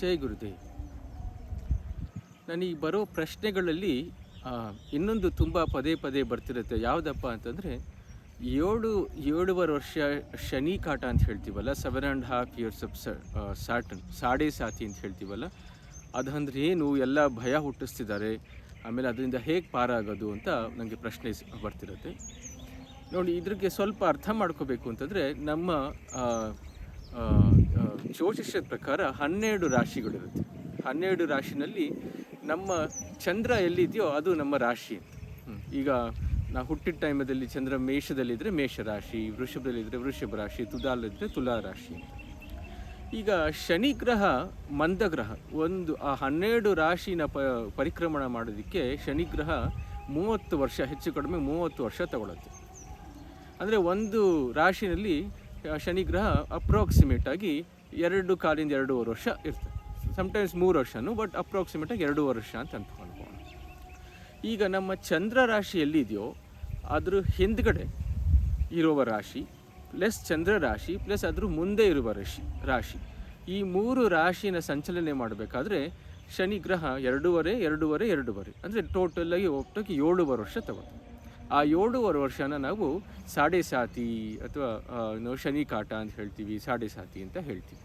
ಜೈ ಗುರುದೇವ್ ನನಗೆ ಬರೋ ಪ್ರಶ್ನೆಗಳಲ್ಲಿ ಇನ್ನೊಂದು ತುಂಬ ಪದೇ ಪದೇ ಬರ್ತಿರುತ್ತೆ. ಯಾವುದಪ್ಪ ಅಂತಂದರೆ, ಏಳು, ಏಳುವರೆ ವರ್ಷ ಶನಿ ಕಾಟ ಅಂತ ಹೇಳ್ತೀವಲ್ಲ seven and half years of Saturn Sade Sati ಅಂತ ಹೇಳ್ತೀವಲ್ಲ, ಅದಂದ್ರೆ ಏನು, ಎಲ್ಲ ಭಯ ಹುಟ್ಟಿಸ್ತಿದ್ದಾರೆ. ಆಮೇಲೆ ಅದರಿಂದ ಹೇಗೆ ಪಾರಾಗೋದು ಅಂತ ನನಗೆ ಪ್ರಶ್ನೆ ಬರ್ತಿರುತ್ತೆ. ನೋಡಿ, ಇದ್ರಿಗೆ ಸ್ವಲ್ಪ ಅರ್ಥ ಮಾಡ್ಕೋಬೇಕು ಅಂತಂದರೆ, ನಮ್ಮ ಜ್ಯೋತಿಷ್ಯದ ಪ್ರಕಾರ ಹನ್ನೆರಡು ರಾಶಿಗಳಿರುತ್ತೆ. ಹನ್ನೆರಡು ರಾಶಿನಲ್ಲಿ ನಮ್ಮ ಚಂದ್ರ ಎಲ್ಲಿದೆಯೋ ಅದು ನಮ್ಮ ರಾಶಿ ಅಂತ. ಈಗ ನಾವು ಹುಟ್ಟಿದ ಟೈಮದಲ್ಲಿ ಚಂದ್ರ ಮೇಷದಲ್ಲಿದ್ದರೆ ಮೇಷ ರಾಶಿ ವೃಷಭದಲ್ಲಿದ್ದರೆ ವೃಷಭ ರಾಶಿ ತುಲಾಲಿದ್ದರೆ ತುಲಾ ರಾಶಿ ಈಗ ಶನಿ ಗ್ರಹ ಮಂದ ಗ್ರಹ ಒಂದು ಆ ಹನ್ನೆರಡು ರಾಶಿನ ಪ ಪರಿಕ್ರಮಣ ಮಾಡೋದಕ್ಕೆ ಶನಿ ಗ್ರಹ ಮೂವತ್ತು ವರ್ಷ ಹೆಚ್ಚು ಕಡಿಮೆ ಮೂವತ್ತು ವರ್ಷ ತಗೊಳುತ್ತೆ. ಅಂದರೆ ಒಂದು ರಾಶಿನಲ್ಲಿ ಶನಿ ಗ್ರಹ ಅಪ್ರಾಕ್ಸಿಮೇಟ್ ಆಗಿ ಎರಡು ಕಾಲಿಂದ ಎರಡೂವರೆ ವರ್ಷ ಇರ್ತದೆ. ಸಮ್ಟೈಮ್ಸ್ ಮೂರು ವರ್ಷನು ಬಟ್ ಅಪ್ರಾಕ್ಸಿಮೇಟ್ ಆಗಿ ಎರಡೂವರೆ ವರ್ಷ ಅಂತ ಅಂದ್ಕೊಂಡ್ಬೋದು. ಈಗ ನಮ್ಮ ಚಂದ್ರ ರಾಶಿ ಎಲ್ಲಿದೆಯೋ, ಅದ್ರ ಹಿಂದ್ಗಡೆ ಇರುವ ರಾಶಿ ಪ್ಲಸ್ ಚಂದ್ರ ರಾಶಿ ಪ್ಲಸ್ ಅದ್ರ ಮುಂದೆ ಇರುವ ರಾಶಿ ರಾಶಿ. ಈ ಮೂರು ರಾಶಿನ ಸಂಚಲನೆ ಮಾಡಬೇಕಾದ್ರೆ ಶನಿ ಗ್ರಹ ಎರಡೂವರೆ ಎರಡೂವರೆ ಎರಡೂವರೆ. ಅಂದರೆ ಟೋಟಲಾಗಿ ಒಟ್ಟಾಗಿ ಏಳುವರೆ ವರ್ಷ ತಗೋತೀವಿ ಆ ಏಳುವರೆ ವರ್ಷನ ನಾವು ಸಾಡೆ ಸಾತಿ ಅಥವಾ ನಾವು ಶನಿ ಕಾಟ ಅಂತ ಹೇಳ್ತೀವಿ, ಸಾಡೆ ಸಾತಿ ಅಂತ ಹೇಳ್ತೀವಿ.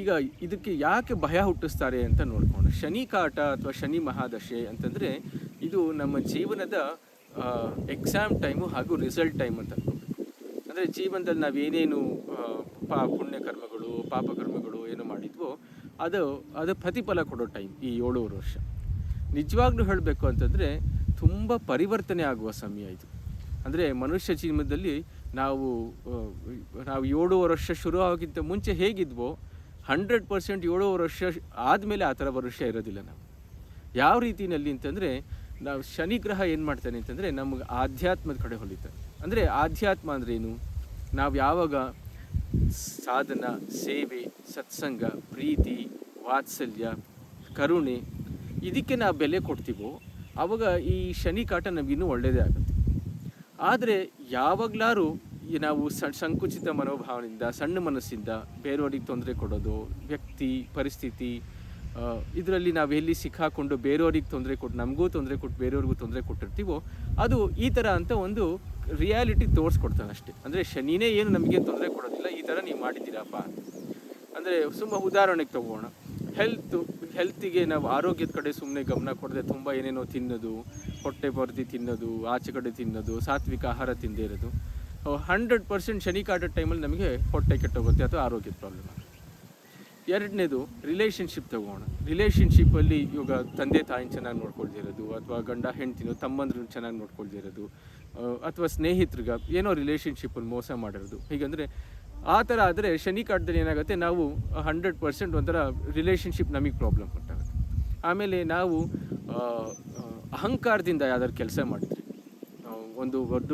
ಈಗ ಇದಕ್ಕೆ ಯಾಕೆ ಭಯ ಹುಟ್ಟಿಸ್ತಾರೆ ಅಂತ ನೋಡ್ಕೊಂಡು, ಶನಿ ಕಾಟ ಅಥವಾ ಶನಿ ಮಹಾದಶೆ ಅಂತಂದರೆ ಇದು ನಮ್ಮ ಜೀವನದ ಎಕ್ಸಾಮ್ ಟೈಮು ಹಾಗೂ ರಿಸಲ್ಟ್ ಟೈಮ್ ಅಂತ ಅನ್ಕೋಬೇಕು. ಅಂದರೆ ಜೀವನದಲ್ಲಿ ನಾವು ಏನೇನು ಪಾ, ಪುಣ್ಯ ಕರ್ಮಗಳು, ಪಾಪ ಕರ್ಮಗಳು ಏನು ಮಾಡಿದ್ವೋ ಅದು ಅದು ಪ್ರತಿಫಲ ಕೊಡೋ ಟೈಮ್ ಈ ಏಳುವರೆ ವರ್ಷ. ನಿಜವಾಗ್ಲೂ ಹೇಳಬೇಕು ಅಂತಂದರೆ ತುಂಬ ಪರಿವರ್ತನೆ ಆಗುವ ಸಮಯ ಇದು. ಅಂದರೆ ಮನುಷ್ಯ ಜೀವನದಲ್ಲಿ ನಾವು ನಾವು ಏಳುವರೆ ವರ್ಷ ಶುರು ಮುಂಚೆ ಹೇಗಿದ್ವೋ ಹಂಡ್ರೆಡ್ ಪರ್ಸೆಂಟ್ ಏಳುವರೆ ವರ್ಷ ಆದಮೇಲೆ ಆ ಥರ ವರ್ಷ ಇರೋದಿಲ್ಲ ನಾವು. ಯಾವ ರೀತಿಯಲ್ಲಿ ಅಂತಂದರೆ, ನಾವು ಶನಿ ಗ್ರಹ ಏನು ಮಾಡ್ತಾನೆ ಅಂತಂದರೆ, ನಮಗೆ ಆಧ್ಯಾತ್ಮದ ಕಡೆ ಹೊಲಿತಾನೆ. ಅಂದರೆ ಆಧ್ಯಾತ್ಮ ಅಂದ್ರೇನು ನಾವು ಯಾವಾಗ ಸಾಧನ, ಸೇವೆ, ಸತ್ಸಂಗ, ಪ್ರೀತಿ, ವಾತ್ಸಲ್ಯ, ಕರುಣೆ, ಇದಕ್ಕೆ ನಾವು ಬೆಲೆ ಕೊಡ್ತೀವೋ ಆವಾಗ ಈ ಶನಿ ಕಾಟ ನಮಗಿನ್ನೂ ಒಳ್ಳೆಯದೇ ಆಗುತ್ತೆ. ಆದರೆ ಯಾವಾಗಲಾರು ನಾವು ಸಂಕುಚಿತ ಮನೋಭಾವನೆಯಿಂದ ಸಣ್ಣ ಮನಸ್ಸಿಂದ ಬೇರೆಯವರಿಗೆ ತೊಂದರೆ ಕೊಡೋದು, ವ್ಯಕ್ತಿ, ಪರಿಸ್ಥಿತಿ ಇದರಲ್ಲಿ ನಾವು ಎಲ್ಲಿ ಸಿಕ್ಕಾಕೊಂಡು ಬೇರೆಯವ್ರಿಗೆ ತೊಂದರೆ ಕೊಟ್ಟು, ನಮಗೂ ತೊಂದರೆ ಕೊಟ್ಟು, ಬೇರೆಯವ್ರಿಗೂ ತೊಂದರೆ ಕೊಟ್ಟಿರ್ತೀವೋ, ಅದು ಈ ಥರ ಅಂತ ಒಂದು ರಿಯಾಲಿಟಿ ತೋರಿಸ್ಕೊಡ್ತಾನೆ ಅಷ್ಟೇ. ಅಂದರೆ ಶನಿನೇ ಏನು ನಮಗೆ ತೊಂದರೆ ಕೊಡೋದಿಲ್ಲ, ಈ ಥರ ನೀವು ಮಾಡಿದ್ದೀರಪ್ಪ ಅಂದರೆ ಸುಮ್ಮ ಉದಾಹರಣೆಗೆ ತಗೋಣ. ಹೆಲ್ತು ಹೆಲ್ತಿಗೆ ನಾವು ಆರೋಗ್ಯದ ಕಡೆ ಸುಮ್ಮನೆ ಗಮನ ಕೊಡದೆ ತುಂಬ ಏನೇನೋ ತಿನ್ನೋದು, ಹೊಟ್ಟೆ ಬರ್ದಿ ತಿನ್ನೋದು, ಆಚೆ ಕಡೆ ತಿನ್ನೋದು, ಸಾತ್ವಿಕ ಆಹಾರ ತಿಂದೇ ಇರೋದು. ಹಂಡ್ರೆಡ್ ಪರ್ಸೆಂಟ್ ಶನಿ ಕಾಟದ ಟೈಮಲ್ಲಿ ನಮಗೆ ಹೊಟ್ಟೆ ಕೆಟ್ಟೋಗುತ್ತೆ ಅಥವಾ ಆರೋಗ್ಯದ ಪ್ರಾಬ್ಲಮ್ ಆಗುತ್ತೆ. ಎರಡನೇದು ರಿಲೇಷನ್ಶಿಪ್ ತಗೋಣ. ರಿಲೇಷನ್ಶಿಪ್ಪಲ್ಲಿ ಇವಾಗ ತಂದೆ ತಾಯಿನ ಚೆನ್ನಾಗಿ ನೋಡ್ಕೊಳ್ದೇ ಇರೋದು, ಅಥವಾ ಗಂಡ ಹೆಂಡ್ತಿನೋ ತಮ್ಮಂದ್ರನ್ನ ಚೆನ್ನಾಗಿ ನೋಡ್ಕೊಳ್ದೇ ಇರೋದು ಅಥವಾ ಸ್ನೇಹಿತರಿಗೆ ಏನೋ ರಿಲೇಷನ್ಶಿಪ್ಪಲ್ಲಿ ಮೋಸ ಮಾಡಿರೋದು. ಹೀಗಂದರೆ ಆ ಥರ ಆದರೆ ಶನಿ ಕಾಟದಲ್ಲಿ ಏನಾಗುತ್ತೆ, ನಾವು ಹಂಡ್ರೆಡ್ ಪರ್ಸೆಂಟ್ ಒಂಥರ ರಿಲೇಷನ್ಶಿಪ್ ನಮಗೆ ಪ್ರಾಬ್ಲಮ್ ಉಂಟಾಗುತ್ತೆ. ಆಮೇಲೆ ನಾವು ಅಹಂಕಾರದಿಂದ ಯಾವ್ದಾದ್ರು ಕೆಲಸ ಮಾಡ್ತೀವಿ. ಒಂದು ದೊಡ್ಡ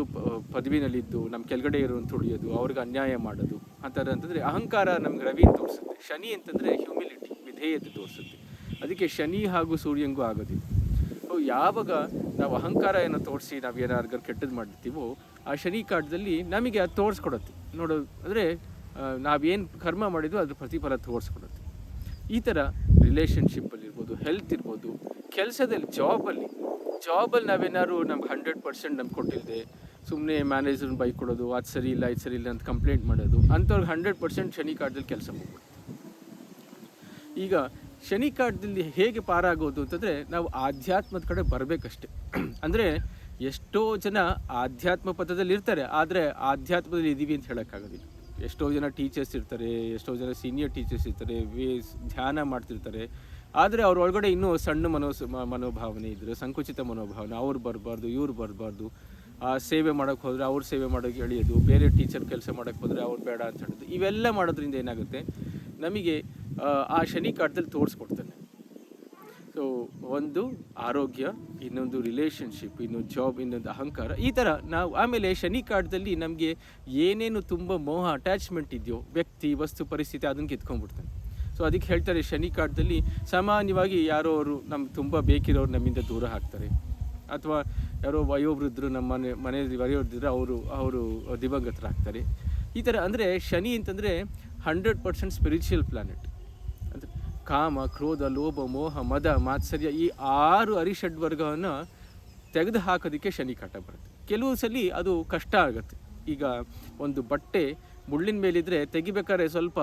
ಪದವಿನಲ್ಲಿದ್ದು ನಮ್ಮ ಕೆಳಗಡೆ ಇರೋನ್ ತುಳಿಯೋದು ಅವ್ರಿಗೆ ಅನ್ಯಾಯ ಮಾಡೋದು, ಆ ಥರ ಅಂತಂದರೆ ಅಹಂಕಾರ ನಮ್ಗೆ ರವಿ ತೋರಿಸುತ್ತೆ. ಶನಿ ಅಂತಂದರೆ ಹ್ಯೂಮಿಲಿಟಿ ವಿಧೇಯತೆ ತೋರಿಸುತ್ತೆ. ಅದಕ್ಕೆ ಶನಿ ಹಾಗೂ ಸೂರ್ಯಂಗೂ ಆಗೋದಿಲ್ಲ. ಯಾವಾಗ ನಾವು ಅಹಂಕಾರ ಏನೋ ತೋರಿಸಿ ನಾವು ಏನಾದ್ರು ಕೆಟ್ಟದ್ದು ಮಾಡಿರ್ತೀವೋ ಆ ಶನಿ ಕಾಟದಲ್ಲಿ ನಮಗೆ ಅದು ತೋರಿಸ್ಕೊಡುತ್ತೆ. ನೋಡೋದು ಅಂದರೆ ನಾವೇನು ಕರ್ಮ ಮಾಡಿದ್ವೋ ಅದ್ರ ಪ್ರತಿಫಲ ತೋರಿಸ್ಕೊಡುತ್ತೆ. ಈ ಥರ ರಿಲೇಷನ್ಶಿಪ್ಪಲ್ಲಿ ಇರ್ಬೋದು ಹೆಲ್ತ್ ಇರ್ಬೋದು, ಕೆಲಸದಲ್ಲಿ ಜಾಬಲ್ಲಿ ಜಾಬಲ್ಲಿ ನಾವೇನಾದ್ರು ನಮ್ಗೆ ಹಂಡ್ರೆಡ್ ಪರ್ಸೆಂಟ್ ನಮ್ಗೆ ಕೊಟ್ಟಿಲ್ಲದೆ ಸುಮ್ಮನೆ ಮ್ಯಾನೇಜರ್ನ ಬೈಕ್ ಕೊಡೋದು, ಅದು ಸರಿ ಇಲ್ಲ, ಇದು ಸರಿ ಇಲ್ಲ ಅಂತ ಕಂಪ್ಲೇಂಟ್ ಮಾಡೋದು, ಅಂಥವ್ರಿಗೆ ಹಂಡ್ರೆಡ್ ಪರ್ಸೆಂಟ್ ಶನಿ ಕಾಟದಲ್ಲಿ ಕೆಲಸ ಹೋಗ್ಬಿಡುತ್ತೆ ಈಗ ಶನಿ ಕಾಟದಲ್ಲಿ ಹೇಗೆ ಪಾರಾಗೋದು ಅಂತಂದರೆ ನಾವು ಆಧ್ಯಾತ್ಮದ ಕಡೆ ಬರಬೇಕಷ್ಟೆ. ಅಂದರೆ ಎಷ್ಟೋ ಜನ ಆಧ್ಯಾತ್ಮ ಪಥದಲ್ಲಿ ಇರ್ತಾರೆ, ಆದರೆ ಆಧ್ಯಾತ್ಮದಲ್ಲಿ ಇದ್ದೀವಿ ಅಂತ ಹೇಳೋಕ್ಕಾಗೋದಿಲ್ಲ. ಎಷ್ಟೋ ಜನ ಟೀಚರ್ಸ್ ಇರ್ತಾರೆ, ಎಷ್ಟೋ ಜನ ಸೀನಿಯರ್ ಟೀಚರ್ಸ್ ಇರ್ತಾರೆ ವೇಸ್ ಧ್ಯಾನ ಮಾಡ್ತಿರ್ತಾರೆ. ಆದರೆ ಅವ್ರ ಒಳಗಡೆ ಇನ್ನೂ ಸಣ್ಣ ಮನೋ ಮನೋಭಾವನೆ ಇದ್ದರೆ ಸಂಕುಚಿತ ಮನೋಭಾವನೆ, ಅವ್ರು ಬರಬಾರ್ದು, ಇವ್ರು ಬರಬಾರ್ದು, ಆ ಸೇವೆ ಮಾಡೋಕ್ಕೆ ಹೋದರೆ ಅವ್ರ ಸೇವೆ ಮಾಡೋಕ್ಕೆ ಎಳೆಯೋದು, ಬೇರೆ ಟೀಚರ್ ಕೆಲಸ ಮಾಡೋಕ್ಕೆ ಹೋದರೆ ಅವ್ರು ಬೇಡ ಅಂತ ಹೇಳೋದು, ಇವೆಲ್ಲ ಮಾಡೋದ್ರಿಂದ ಏನಾಗುತ್ತೆ? ನಮಗೆ ಆ, ಶನಿ ಕಾಟದಲ್ಲಿ ತೋರಿಸ್ಕೊಡ್ತಾನೆ. ಸೊ ಒಂದು ಆರೋಗ್ಯ ಇನ್ನೊಂದು ರಿಲೇಷನ್ಶಿಪ್ ಇನ್ನೊಂದು ಜಾಬ್ ಇನ್ನೊಂದು ಅಹಂಕಾರ ಈ ಥರ ನಾವು ಆಮೇಲೆ ಶನಿ ಕಾಟದಲ್ಲಿ ನಮಗೆ ಏನೇನು ತುಂಬ ಮೋಹ ಅಟ್ಯಾಚ್ಮೆಂಟ್ ಇದೆಯೋ ವ್ಯಕ್ತಿ ವಸ್ತು ಪರಿಸ್ಥಿತಿ ಅದನ್ನು ಕಿತ್ಕೊಂಡ್ಬಿಡ್ತಾನೆ. ಸೊ ಅದಕ್ಕೆ ಹೇಳ್ತಾರೆ ಶನಿ ಕಾಟದಲ್ಲಿ ಸಾಮಾನ್ಯವಾಗಿ ಯಾರೋ ಅವರು ನಮ್ಗೆ ತುಂಬ ಬೇಕಿರೋರು ನಮ್ಮಿಂದ ದೂರ ಹಾಕ್ತಾರೆ. ಅಥವಾ ಯಾರೋ ವಯೋವೃದ್ಧರು ನಮ್ಮ ಮನೆ ಮನೆಯಲ್ಲಿ ವಯೋವೃದ್ಧರು ಅವರು ಅವರು ದಿವಂಗತರಾಗ್ತಾರೆ. ಈ ಥರ ಅಂದರೆ ಶನಿ ಅಂತಂದರೆ ಹಂಡ್ರೆಡ್ ಪರ್ಸೆಂಟ್ ಸ್ಪಿರಿಚುವಲ್ ಪ್ಲಾನೆಟ್ ಕಾಮ, ಕ್ರೋಧ, ಲೋಭ, ಮೋಹ, ಮದ, ಮಾತ್ಸರ್ಯ ಈ ಆರು ಅರಿಷಡ್ವರ್ಗವನ್ನು ತೆಗೆದು ಹಾಕೋದಕ್ಕೆ ಶನಿ ಕಾಟ ಬರುತ್ತೆ. ಕೆಲವು ಸಲ ಅದು ಕಷ್ಟ ಆಗುತ್ತೆ. ಈಗ ಒಂದು ಬಟ್ಟೆ ಮುಳ್ಳಿನ ಮೇಲಿದ್ದರೆ ತೆಗಿಬೇಕಾದ್ರೆ ಸ್ವಲ್ಪ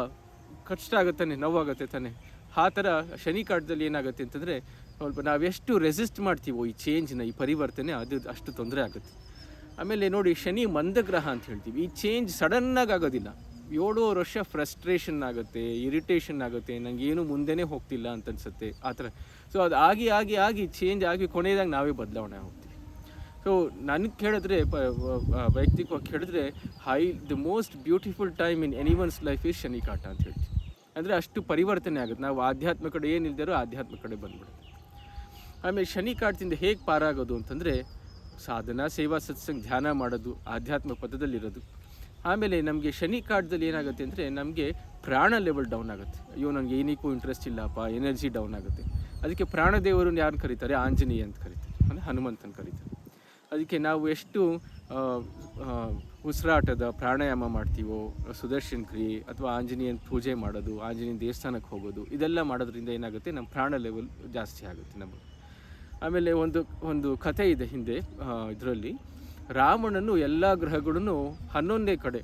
ಕಷ್ಟ ಆಗುತ್ತಾನೆ ನೋವಾಗುತ್ತೆ ತಾನೆ. ಆ ಥರ ಶನಿ ಕಾಟದಲ್ಲಿ ಏನಾಗುತ್ತೆ ಅಂತಂದರೆ ಸ್ವಲ್ಪ ನಾವೆಷ್ಟು ರೆಸಿಸ್ಟ್ ಮಾಡ್ತೀವೋ ಈ ಚೇಂಜ್ನ ಈ ಪರಿವರ್ತನೆ ಅದು ಅಷ್ಟು ತೊಂದರೆ ಆಗುತ್ತೆ. ಆಮೇಲೆ ನೋಡಿ ಶನಿ ಮಂದಗ್ರಹ ಅಂತ ಹೇಳ್ತೀವಿ. ಈ ಚೇಂಜ್ ಸಡನ್ನಾಗಿ ಆಗೋದಿಲ್ಲ. ಏಳುವರೆ ವರ್ಷ ಫ್ರಸ್ಟ್ರೇಷನ್ ಆಗುತ್ತೆ ಇರಿಟೇಷನ್ ಆಗುತ್ತೆ ನನಗೆ ಏನು ಮುಂದೆನೇ ಹೋಗ್ತಿಲ್ಲ ಅಂತ ಅನ್ಸುತ್ತೆ, ಆ ಥರ. ಸೊ ಅದು ಆಗಿ ಆಗಿ ಆಗಿ ಚೇಂಜ್ ಆಗಿ ಕೊನೆಯದಾಗಿ ನಾವೇ ಬದಲಾವಣೆ ಹೋಗ್ತೀವಿ ಸೊ ನನಗೆ ಕೇಳಿದ್ರೆ ವೈಯಕ್ತಿಕವಾಗಿ ಕೇಳಿದ್ರೆ high the most beautiful time in any one's life is ಶನಿಕಾಟ ಅಂತ ಹೇಳ್ತೀವಿ ಅಂದರೆ ಅಷ್ಟು ಪರಿವರ್ತನೆ ಆಗುತ್ತೆ. ನಾವು ಆಧ್ಯಾತ್ಮ ಕಡೆ ಏನಿಲ್ದಿರೋ ಆಧ್ಯಾತ್ಮ ಕಡೆ ಬಂದ್ಬಿಡುತ್ತೆ. ಆಮೇಲೆ ಶನಿ ಕಾಟದಿಂದ ಹೇಗೆ ಪಾರಾಗೋದು ಅಂತಂದರೆ, ಸಾಧನಾ, ಸೇವಾ, ಸತ್ಸಂಗ, ಧ್ಯಾನ ಮಾಡೋದು ಆಧ್ಯಾತ್ಮ ಪದದಲ್ಲಿರೋದು ಆಮೇಲೆ ನಮಗೆ ಶನಿ ಕಾರ್ಡ್ದಲ್ಲಿ ಏನಾಗುತ್ತೆ ಅಂದರೆ ನಮಗೆ ಪ್ರಾಣ ಲೆವೆಲ್ ಡೌನ್ ಆಗುತ್ತೆ. ಅಯ್ಯೋ ನನಗೆ ಏನಕ್ಕೂ ಇಂಟ್ರೆಸ್ಟ್ ಇಲ್ಲಪ್ಪ ಎನರ್ಜಿ ಡೌನ್ ಆಗುತ್ತೆ. ಅದಕ್ಕೆ ಪ್ರಾಣದೇವರನ್ನು ಯಾರು ಕರೀತಾರೆ? ಆಂಜನೇಯ ಅಂತ ಕರೀತಾರೆ. ಅಂದರೆ ಹನುಮಂತನ ಕರೀತಾರೆ. ಅದಕ್ಕೆ ನಾವು ಎಷ್ಟು ಉಸಿರಾಟದ ಪ್ರಾಣಾಯಾಮ ಮಾಡ್ತೀವೋ, ಸುದರ್ಶನ್ ಕ್ರಿಯೆ ಅಥವಾ ಆಂಜನೇಯನ ಪೂಜೆ ಮಾಡೋದು, ಆಂಜನೇಯನ ದೇವಸ್ಥಾನಕ್ಕೆ ಹೋಗೋದು, ಇದೆಲ್ಲ ಮಾಡೋದ್ರಿಂದ ಏನಾಗುತ್ತೆ? ನಮ್ಮ ಪ್ರಾಣ ಲೆವೆಲ್ ಜಾಸ್ತಿ ಆಗುತ್ತೆ ನಮಗೆ. ಆಮೇಲೆ ಒಂದು ಒಂದು ಕಥೆ ಇದೆ ಹಿಂದೆ ಇದರಲ್ಲಿ. ರಾವಣನು ಎಲ್ಲ ಗ್ರಹಗಳನ್ನು ಹನ್ನೊಂದನೇ ಕಡೆ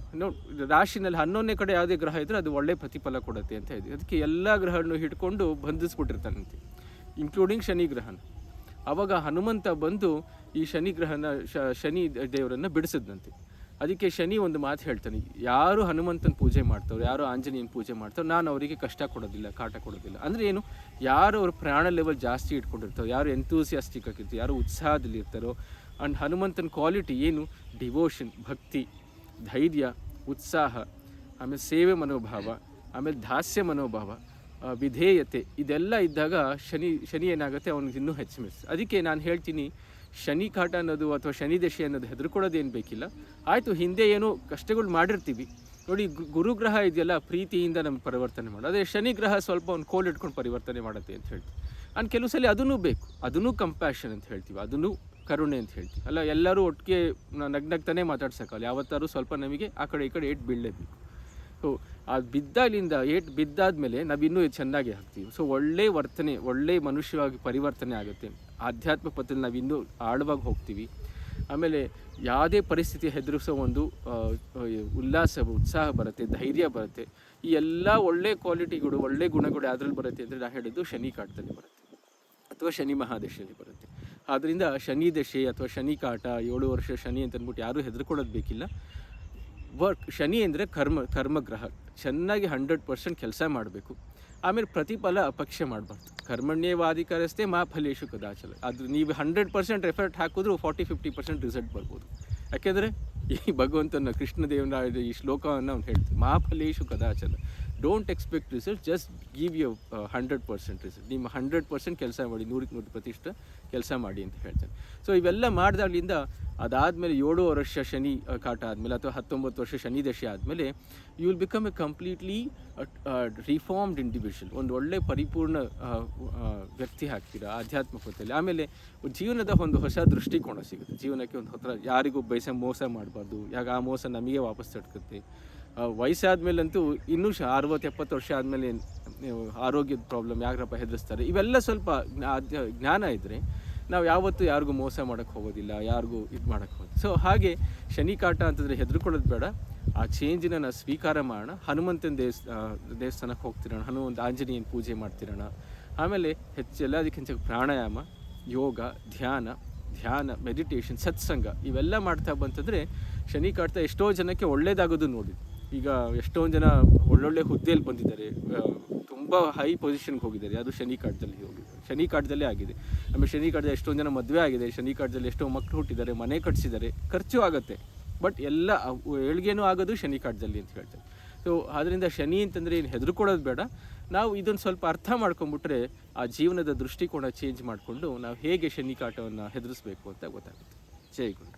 ರಾಶಿನಲ್ಲಿ ಹನ್ನೊಂದನೇ ಕಡೆ ಯಾವುದೇ ಗ್ರಹ ಇದ್ದರೆ ಅದು ಒಳ್ಳೆ ಪ್ರತಿಫಲ ಕೊಡುತ್ತೆ ಅಂತ ಇದೆ ಅದಕ್ಕೆ ಎಲ್ಲ ಗ್ರಹಗಳನ್ನು ಹಿಡ್ಕೊಂಡು ಬಂಧಿಸ್ಬಿಟ್ಟಿರ್ತಾನಂತೆ ಇನ್ಕ್ಲೂಡಿಂಗ್ ಶನಿ ಗ್ರಹನ ಆವಾಗ ಹನುಮಂತ ಬಂದು ಈ ಶನಿ ಗ್ರಹನ ಶನಿ ದೇವರನ್ನು ಬಿಡಿಸಿದ್ನಂತೆ. ಅದಕ್ಕೆ ಶನಿ ಒಂದು ಮಾತು ಹೇಳ್ತಾನೆ, ಯಾರು ಹನುಮಂತನ ಪೂಜೆ ಮಾಡ್ತಾರೋ ಯಾರು ಆಂಜನೇಯನ ಪೂಜೆ ಮಾಡ್ತಾರೋ ನಾನು ಅವರಿಗೆ ಕಷ್ಟ ಕೊಡೋದಿಲ್ಲ, ಕಾಟ ಕೊಡೋದಿಲ್ಲ. ಅಂದರೆ ಏನು, ಯಾರು ಅವ್ರ ಪ್ರಾಣ ಲೆವೆಲ್ ಜಾಸ್ತಿ ಇಟ್ಕೊಂಡಿರ್ತಾರೋ, ಯಾರು ಎಂತೂಸಿಯಾಸ್ಟಿಕ್ ಆಗಿರ್ತಾರೋ, ಯಾರು ಉತ್ಸಾಹದಲ್ಲಿ ಇರ್ತಾರೋ ಆ್ಯಂಡ್ ಹನುಮಂತನ ಕ್ವಾಲಿಟಿ ಏನು? ಡಿವೋಷನ್, ಭಕ್ತಿ, ಧೈರ್ಯ, ಉತ್ಸಾಹ, ಆಮೇಲೆ ಸೇವೆ ಮನೋಭಾವ, ಆಮೇಲೆ ದಾಸ್ಯ ಮನೋಭಾವ ವಿಧೇಯತೆ, ಇದೆಲ್ಲ ಇದ್ದಾಗ ಶನಿ ಶನಿ ಏನಾಗುತ್ತೆ? ಅವನಿಗೆ ಇನ್ನೂ ಹೆಚ್ಚು ಮಿಸ್. ಅದಕ್ಕೆ ನಾನು ಹೇಳ್ತೀನಿ, ಶನಿ ಕಾಟ ಅನ್ನೋದು ಅಥವಾ ಶನಿ ದಶೆ ಅನ್ನೋದು ಹೆದರ್ಕೊಳ್ಳೋದೇನು ಬೇಕಿಲ್ಲ. ಆಯಿತು, ಹಿಂದೆ ಏನೋ ಕಷ್ಟಗಳು ಮಾಡಿರ್ತೀವಿ. ನೋಡಿ ಗುರುಗ್ರಹ ಇದೆಯಲ್ಲ, ಪ್ರೀತಿಯಿಂದ ನಮ್ಗೆ ಪರಿವರ್ತನೆ ಮಾಡೋದು ಅದೇ ಶನಿ ಗ್ರಹ ಸ್ವಲ್ಪ ಒಂದು ಕೋಲ್ ಇಟ್ಕೊಂಡು ಪರಿವರ್ತನೆ ಮಾಡುತ್ತೆ ಅಂತ ಹೇಳ್ತೀವಿ. ಆ್ಯಂಡ್ ಕೆಲವು ಸಲ ಅದನ್ನೂ ಬೇಕು. ಅದನ್ನೂ ಕಂಪ್ಯಾಷನ್ ಅಂತ ಹೇಳ್ತೀವಿ. ಅದನ್ನೂ ಕರುಣೆ ಅಂತ ಹೇಳ್ತೀವಿ. ಅಲ್ಲ, ಎಲ್ಲರೂ ಒಟ್ಟಿಗೆ ನಗ್ನಗ್ತಾನೆ ಮಾತಾಡ್ಸೋಕ್ಕಲ್ಲ ಯಾವತ್ತಾರು ಸ್ವಲ್ಪ ನಮಗೆ ಆ ಕಡೆ ಈ ಕಡೆ ಏಟ್ ಬೀಳಲೇಬೇಕು. ಸೊ ಅದು ಬಿದ್ದಾಗಲಿಂದ, ಏಟ್ ಬಿದ್ದಾದ್ಮೇಲೆ ನಾವು ಇನ್ನೂ ಚೆನ್ನಾಗಿ ಹಾಕ್ತೀವಿ. ಸೊ ಒಳ್ಳೆ ವರ್ತನೆ, ಒಳ್ಳೆ ಮನುಷ್ಯವಾಗಿ ಪರಿವರ್ತನೆ ಆಗುತ್ತೆ. ಆಧ್ಯಾತ್ಮ ಪಥದಲ್ಲಿ ನಾವು ಇನ್ನೂ ಆಳವಾಗಿ ಹೋಗ್ತೀವಿ. ಆಮೇಲೆ ಯಾವುದೇ ಪರಿಸ್ಥಿತಿ ಹೆದರಿಸೋ ಒಂದು ಉಲ್ಲಾಸ, ಉತ್ಸಾಹ ಬರುತ್ತೆ, ಧೈರ್ಯ ಬರುತ್ತೆ. ಈ ಎಲ್ಲ ಒಳ್ಳೆ ಕ್ವಾಲಿಟಿಗಳು, ಒಳ್ಳೆ ಗುಣಗಳು ಯಾವುದ್ರಲ್ಲಿ ಬರುತ್ತೆ ಅಂದರೆ ನಾನು ಹೇಳಿದ್ದು ಶನಿ ಕಾಟದಲ್ಲಿ ಬರುತ್ತೆ. ಅಥವಾ ಶನಿ ಮಹಾದೇಶದಲ್ಲಿ ಬರುತ್ತೆ. ಆದ್ದರಿಂದ ಶನಿ ದಶೆ ಅಥವಾ ಶನಿ ಕಾಟ, ಏಳು ವರ್ಷ ಶನಿ ಅಂತ ಅಂದ್ಬಿಟ್ಟು ಯಾರೂ ಹೆದರ್ಕೊಳ್ಳೋದು ಬೇಕಿಲ್ಲ. ವರ್ಕ್, ಶನಿ ಅಂದರೆ ಕರ್ಮ, ಕರ್ಮಗ್ರಹ. ಚೆನ್ನಾಗಿ ಹಂಡ್ರೆಡ್ ಪರ್ಸೆಂಟ್ ಕೆಲಸ ಮಾಡಬೇಕು. ಆಮೇಲೆ ಪ್ರತಿಫಲ ಅಪೇಕ್ಷೆ ಮಾಡಬಾರ್ದು. ಕರ್ಮಣ್ಯವಾಧಿಕಾರಸ್ಥೆ ಮಾ ಫಲೇಶು ಕದಾಚಲ. ಅದು ನೀವು ಹಂಡ್ರೆಡ್ ಪರ್ಸೆಂಟ್ ಎಫರ್ಟ್ ಹಾಕಿದ್ರು ಫಾರ್ಟಿ ಫಿಫ್ಟಿ ಪರ್ಸೆಂಟ್ ರಿಸಲ್ಟ್ ಬರ್ಬೋದು. ಯಾಕೆಂದರೆ ಈ ಭಗವಂತನ, ಕೃಷ್ಣದೇವನ ಈ ಶ್ಲೋಕವನ್ನು ಅವ್ನು ಹೇಳ್ತಾರೆ ಮಾ ಫಲೇಶು ಕದಾಚಲ. Don't expect result just give you hundred percent result ನಿಮ್ಮ ಹಂಡ್ರೆಡ್ ಪರ್ಸೆಂಟ್ ಕೆಲಸ ಮಾಡಿ, ನೂರಕ್ಕೆ ನೂರು ಪ್ರತಿಷ್ಠ ಕೆಲಸ ಮಾಡಿ ಅಂತ ಹೇಳ್ತಾನೆ. ಸೊ ಇವೆಲ್ಲ ಮಾಡಿದಾಗಲಿಂದ ಅದಾದಮೇಲೆ ಏಳು ವರ್ಷ ಶನಿ ಕಾಟ ಆದಮೇಲೆ ಅಥವಾ ಹತ್ತೊಂಬತ್ತು ವರ್ಷ ಶನಿ ದಶೆ ಆದಮೇಲೆ you will become a completely reformed individual ಒಂದು ಒಳ್ಳೆ ಪರಿಪೂರ್ಣ ವ್ಯಕ್ತಿ ಆಗ್ತೀರಾ, ಆಧ್ಯಾತ್ಮಿಕತೆಯಲ್ಲಿ. ಆಮೇಲೆ ಜೀವನದ ಒಂದು ಹೊಸ ದೃಷ್ಟಿಕೋನ ಸಿಗುತ್ತೆ. ಜೀವನಕ್ಕೆ ಒಂದು ಹೊಸ ಯಾರಿಗೂ ಬಯಸ ಮೋಸ ಮಾಡಬಾರ್ದು. ಯಾಕೆ ಆ ಮೋಸ ನಮಗೆ ವಾಪಸ್ ತಡ್ಕುತ್ತೆ ವಯಸ್ಸಾದ್ಮೇಲಂತೂ ಇನ್ನೂ ಶ ಅರವತ್ತು, ಎಪ್ಪತ್ತು ವರ್ಷ ಆದಮೇಲೆ ಆರೋಗ್ಯದ ಪ್ರಾಬ್ಲಮ್ ಯಾರಪ್ಪ ಹೆದರಿಸ್ತಾರೆ? ಇವೆಲ್ಲ ಸ್ವಲ್ಪ ಜ್ಞಾ- ಜ್ಞಾನ ಇದ್ದರೆ ನಾವು ಯಾವತ್ತೂ ಯಾರಿಗೂ ಮೋಸ ಮಾಡೋಕ್ಕೆ ಹೋಗೋದಿಲ್ಲ, ಯಾರಿಗೂ ಇದು ಮಾಡೋಕ್ಕೆ ಹೋಗೋದು ಸೊ ಹಾಗೆ ಶನಿ ಕಾಟ ಅಂತಂದರೆ ಹೆದರ್ಕೊಳ್ಳೋದು ಬೇಡ. ಆ ಚೇಂಜಿನ ನಾವು ಸ್ವೀಕಾರ ಮಾಡೋಣ. ಹನುಮಂತನ ದೇವಸ್ ದೇವಸ್ಥಾನಕ್ಕೆ ಹೋಗ್ತಿರೋಣ. ಹನುಮಂತ ಆಂಜನೇಯನ ಪೂಜೆ ಮಾಡ್ತಿರೋಣ. ಆಮೇಲೆ ಹೆಚ್ಚು ಎಲ್ಲದಕ್ಕಿಂತ ಪ್ರಾಣಾಯಾಮ, ಯೋಗ, ಧ್ಯಾನ ಧ್ಯಾನ ಮೆಡಿಟೇಷನ್ ಸತ್ಸಂಗ ಇವೆಲ್ಲ ಮಾಡ್ತಾ ಬಂತಂದರೆ ಶನಿ ಕಾಡ್ತಾ ಎಷ್ಟೋ ಜನಕ್ಕೆ ಒಳ್ಳೇದಾಗೋದು ನೋಡಿ ಈಗ ಎಷ್ಟೊಂದು ಜನ ಒಳ್ಳೊಳ್ಳೆ ಹುದ್ದೆಯಲ್ಲಿ ಬಂದಿದ್ದಾರೆ. ತುಂಬ ಹೈ ಪೊಸಿಷನ್ಗೆ ಹೋಗಿದ್ದಾರೆ. ಅದು ಶನಿ ಕಾಟದಲ್ಲಿ ಹೋಗಿದ್ದಾರೆ ಶನಿ ಕಾಟದಲ್ಲೇ ಆಗಿದೆ. ಆಮೇಲೆ ಶನಿ ಕಾಟದಲ್ಲಿ ಎಷ್ಟೊಂದು ಜನ ಮದುವೆ ಆಗಿದೆ. ಶನಿ ಕಾಟದಲ್ಲಿ ಎಷ್ಟೋ ಮಕ್ಕಳು ಹುಟ್ಟಿದ್ದಾರೆ, ಮನೆ ಕಟ್ಸಿದ್ದಾರೆ. ಖರ್ಚು ಆಗುತ್ತೆ. ಬಟ್ ಎಲ್ಲ ಏಳ್ಗೇನು ಆಗೋದು ಶನಿ ಕಾಟದಲ್ಲಿ ಅಂತ ಹೇಳ್ತಾರೆ. ಸೊ ಅದರಿಂದ ಶನಿ ಅಂತಂದರೆ ಏನು ಹೆದರ್ಕೊಳ್ಳೋದು ಬೇಡ. ನಾವು ಇದನ್ನು ಸ್ವಲ್ಪ ಅರ್ಥ ಮಾಡ್ಕೊಂಬಿಟ್ರೆ ಆ ಜೀವನದ ದೃಷ್ಟಿಕೋನ ಚೇಂಜ್ ಮಾಡಿಕೊಂಡು ನಾವು ಹೇಗೆ ಶನಿ ಕಾಟವನ್ನು ಹೆದರಿಸ್ಬೇಕು ಅಂತ ಗೊತ್ತಾಗುತ್ತೆ. ಜೈ ಗುರು